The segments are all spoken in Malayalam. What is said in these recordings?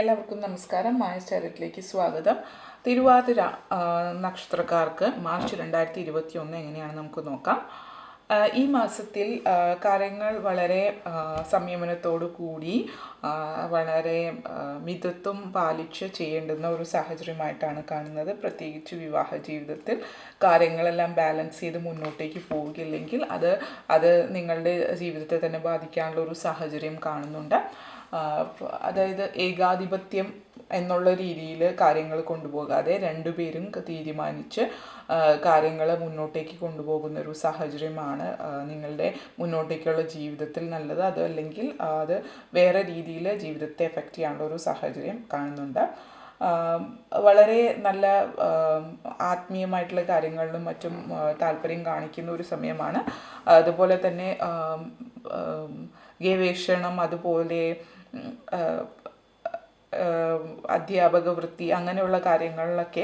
എല്ലാവർക്കും നമസ്കാരം. മായ സ്റ്റാരറ്റിലേക്ക് സ്വാഗതം. തിരുവാതിര നക്ഷത്രക്കാർക്ക് മാർച്ച് രണ്ടായിരത്തി ഇരുപത്തി ഒന്ന് എങ്ങനെയാണ് നമുക്ക് നോക്കാം. ഈ മാസത്തിൽ കാര്യങ്ങൾ വളരെ സംയമനത്തോടു കൂടി വളരെ മിതത്വം പാലിച്ച് ചെയ്യേണ്ടുന്ന ഒരു സാഹചര്യമായിട്ടാണ് കാണുന്നത്. പ്രത്യേകിച്ച് വിവാഹ ജീവിതത്തിൽ കാര്യങ്ങളെല്ലാം ബാലൻസ് ചെയ്ത് മുന്നോട്ടേക്ക് പോവുകയില്ലെങ്കിൽ അത് അത് നിങ്ങളുടെ ജീവിതത്തെ തന്നെ ബാധിക്കാനുള്ള ഒരു സാഹചര്യം കാണുന്നുണ്ട്. അതായത് ഏകാധിപത്യം എന്നുള്ള രീതിയിൽ കാര്യങ്ങൾ കൊണ്ടുപോകാതെ രണ്ടുപേരും തീരുമാനിച്ച് കാര്യങ്ങൾ മുന്നോട്ടേക്ക് കൊണ്ടുപോകുന്ന ഒരു സാഹചര്യമാണ് നിങ്ങളുടെ മുന്നോട്ടേക്കുള്ള ജീവിതത്തിൽ നല്ലത്. അതല്ലെങ്കിൽ അത് വേറെ രീതിയിൽ ജീവിതത്തെ എഫക്റ്റ് ചെയ്യാനുള്ള ഒരു സാഹചര്യം കാണുന്നുണ്ട്. വളരെ നല്ല ആത്മീയമായിട്ടുള്ള കാര്യങ്ങളിലും മറ്റും താല്പര്യം കാണിക്കുന്ന ഒരു സമയമാണ്. അതുപോലെ തന്നെ ഗവേഷണം അതുപോലെ അധ്യാപക വൃത്തി അങ്ങനെയുള്ള കാര്യങ്ങളിലൊക്കെ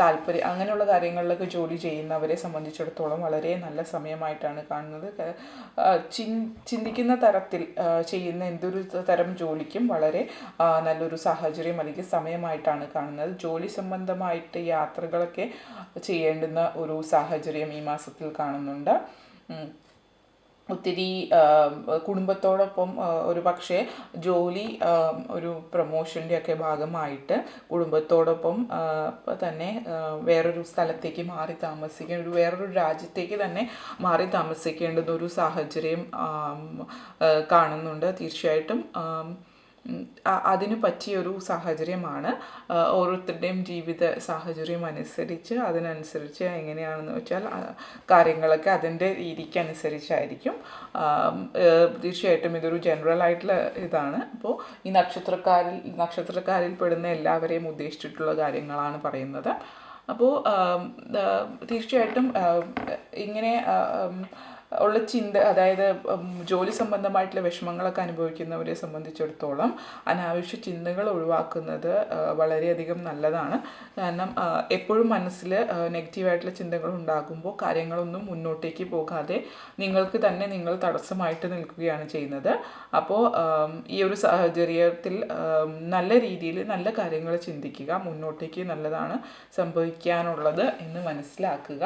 താല്പര്യം അങ്ങനെയുള്ള കാര്യങ്ങളിലൊക്കെ ജോലി ചെയ്യുന്നവരെ സംബന്ധിച്ചിടത്തോളം വളരെ നല്ല സമയമായിട്ടാണ് കാണുന്നത്. ചി ചിന്തിക്കുന്ന തരത്തിൽ ചെയ്യുന്ന എന്തൊരു തരം ജോലിക്കും വളരെ നല്ലൊരു സാഹചര്യം അല്ലെങ്കിൽ സമയമായിട്ടാണ് കാണുന്നത്. ജോലി സംബന്ധമായിട്ട് യാത്രകളൊക്കെ ചെയ്യേണ്ടുന്ന ഒരു സാഹചര്യം ഈ മാസത്തിൽ കാണുന്നുണ്ട്. ഒത്തിരി കുടുംബത്തോടൊപ്പം ഒരു പക്ഷേ ജോലി ഒരു പ്രൊമോഷന്റെ ഒക്കെ ഭാഗമായിട്ട് കുടുംബത്തോടൊപ്പം തന്നെ വേറൊരു സ്ഥലത്തേക്ക് മാറി താമസിക്കേണ്ട ഒരു വേറൊരു രാജ്യത്തേക്ക് തന്നെ മാറി താമസിക്കേണ്ടുന്ന ഒരു സാഹചര്യം കാണുന്നുണ്ട്. തീർച്ചയായിട്ടും അതിന് പറ്റിയൊരു സാഹചര്യമാണ്. ഓരോരുത്തരുടെയും ജീവിത സാഹചര്യം അനുസരിച്ച് അതിനനുസരിച്ച് എങ്ങനെയാണെന്ന് വെച്ചാൽ കാര്യങ്ങളൊക്കെ അതിന്റെ രീതിക്ക് അനുസരിച്ചായിരിക്കും തീർച്ചയായിട്ടും ഇതൊരു ജനറൽ ആയിട്ടുള്ള ഇതാണ്. അപ്പോൾ ഈ നക്ഷത്രക്കാരിൽ നക്ഷത്രക്കാരിൽ പെടുന്ന എല്ലാവരെയും ഉദ്ദേശിച്ചിട്ടുള്ള കാര്യങ്ങളാണ് പറയുന്നത്. അപ്പോൾ തീർച്ചയായിട്ടും ഇങ്ങനെ ഉള്ള ചിന്ത അതായത് ജോലി സംബന്ധമായിട്ടുള്ള വിഷമങ്ങളൊക്കെ അനുഭവിക്കുന്നവരെ സംബന്ധിച്ചിടത്തോളം അനാവശ്യ ചിന്തകൾ ഒഴിവാക്കുന്നത് വളരെയധികം നല്ലതാണ്. കാരണം എപ്പോഴും മനസ്സിൽ നെഗറ്റീവായിട്ടുള്ള ചിന്തകൾ ഉണ്ടാകുമ്പോൾ കാര്യങ്ങളൊന്നും മുന്നോട്ടേക്ക് പോകാതെ നിങ്ങൾക്ക് തന്നെ നിങ്ങൾ തടസ്സമായിട്ട് നിൽക്കുകയാണ് ചെയ്യുന്നത്. അപ്പോൾ ഈ ഒരു സാഹചര്യത്തിൽ നല്ല രീതിയിൽ നല്ല കാര്യങ്ങൾ ചിന്തിക്കുക മുന്നോട്ടേക്ക് നല്ലതാണ് സംഭവിക്കാനുള്ളത് എന്ന് മനസ്സിലാക്കുക.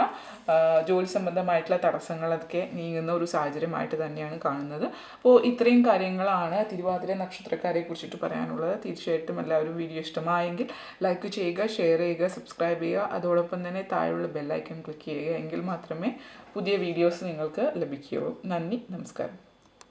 ജോലി സംബന്ധമായിട്ടുള്ള തടസ്സങ്ങളൊക്കെ നീങ്ങുന്ന ഒരു സാഹചര്യമായിട്ട് തന്നെയാണ് കാണുന്നത്. അപ്പോൾ ഇത്രയും കാര്യങ്ങളാണ് തിരുവാതിര നക്ഷത്രക്കാരെ കുറിച്ചിട്ട് പറയാനുള്ളത്. തീർച്ചയായിട്ടും എല്ലാവരും വീഡിയോ ഇഷ്ടമായെങ്കിൽ ലൈക്ക് ചെയ്യുക ഷെയർ ചെയ്യുക സബ്സ്ക്രൈബ് ചെയ്യുക. അതോടൊപ്പം തന്നെ താഴെയുള്ള ബെല്ലൈക്കൺ ക്ലിക്ക് ചെയ്യുക എങ്കിൽ മാത്രമേ പുതിയ വീഡിയോസ് നിങ്ങൾക്ക് ലഭിക്കുകയുള്ളൂ. നന്ദി നമസ്കാരം.